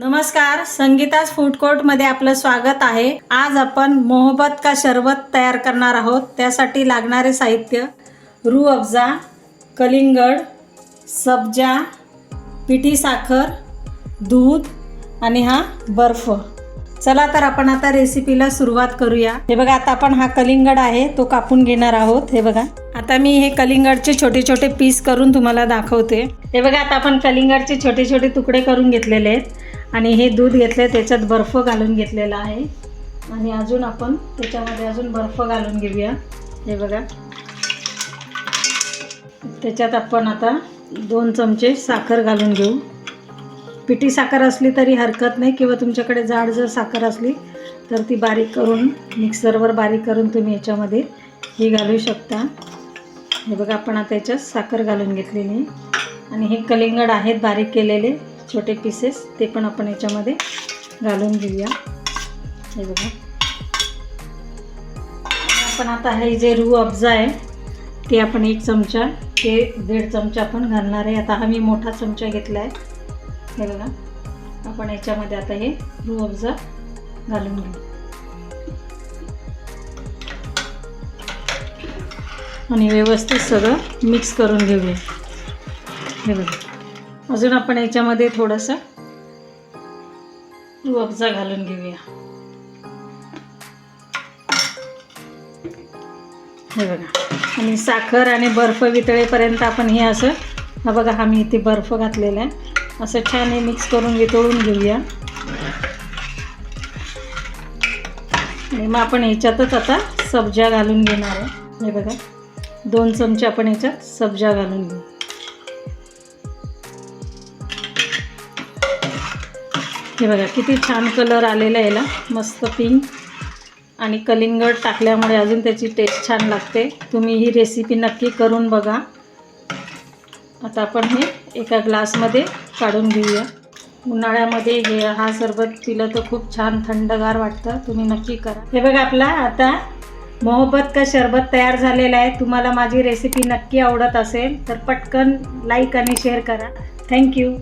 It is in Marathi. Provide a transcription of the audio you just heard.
नमस्कार संगीताज फूड कोर्टमध्ये आपलं स्वागत आहे. आज आपण मोहब्बत का शरबत तयार करणार आहोत त्यासाठी लागणारे साहित्य रू अफजा कलिंगड सब्जा पिठी साखर दूध आणि हा बर्फ. चला तर आपण आता रेसिपीला सुरुवात करूया. हे बघा आता आपण हा कलिंगड आहे तो कापून घेणार आहोत. हे बघा. आता मी हे कलिंगडचे छोटे छोटे पीस करून तुम्हाला दाखवते. हे बघा आता आपण कलिंगडचे छोटे छोटे तुकडे करून घेतलेले आहेत. आणि हे दूध घेतलं आहे त्याच्यात बर्फ घालून घेतलेला आहे. आणि अजून आपण त्याच्यामध्ये अजून बर्फ घालून घेऊया. हे बघा. त्याच्यात आपण आता दोन चमचे साखर घालून घेऊ. पिठी साखर असली तरी हरकत नाही किंवा तुमच्याकडे जाड जर साखर असली तर ती बारीक करून मिक्सरवर बारीक करून तुम्ही याच्यामध्ये ही घालू शकता. हे बघा आपण आता याच्यात साखर घालून घेतलेली आणि हे कलिंगड आहेत बारीक केलेले. छोटे पीसेस ते पण आपण याच्यामध्ये घालून घेऊया. हे बघा. पण आपण आता हे जे रू अफजा आहे ते आपण एक चमचा ते दीड चमचा आपण घालणार आहे. आता हा मी मोठा चमचा घेतला आहे हे बघा. आपण याच्यामध्ये आता हे रू अफजा घालून घेऊ. आणि व्यवस्थित सगळं मिक्स करून घेऊया. हे बघा. अजून आपण याच्यामध्ये थोडंसं रुअबजा घालून घेऊया. हे बघा. आणि साखर आणि बर्फ वितळेपर्यंत आपण हे असं हा बघा हा मी इथे बर्फ घातलेला आहे. असं छान हे मिक्स करून वितळून घेऊया. आणि मग आपण ह्याच्यातच आता सब्जा घालून घेणार आहे. हे बघा. दोन चमचे आपण ह्याच्यात सब्जा घालून घेऊ. हे बघा किती छान कलर आलेला आहे याला. मस्त पिंक आणि कलिंगड टाकल्यामुळे अजून त्याची टेस्ट छान लागते. तुम्ही ही रेसिपी नक्की करून बघा. आता आपण हे एका ग्लासमध्ये काढून घेऊया. उन्हाळ्यामध्ये हे हा सरबत पिलं तर खूप छान थंडगार वाटतं. तुम्ही नक्की करा. हे बघा आपला आता मोहब्बत का शरबत तयार झालेला आहे. तुम्हाला माझी रेसिपी नक्की आवडत असेल तर पटकन लाईक आणि शेअर करा. थँक्यू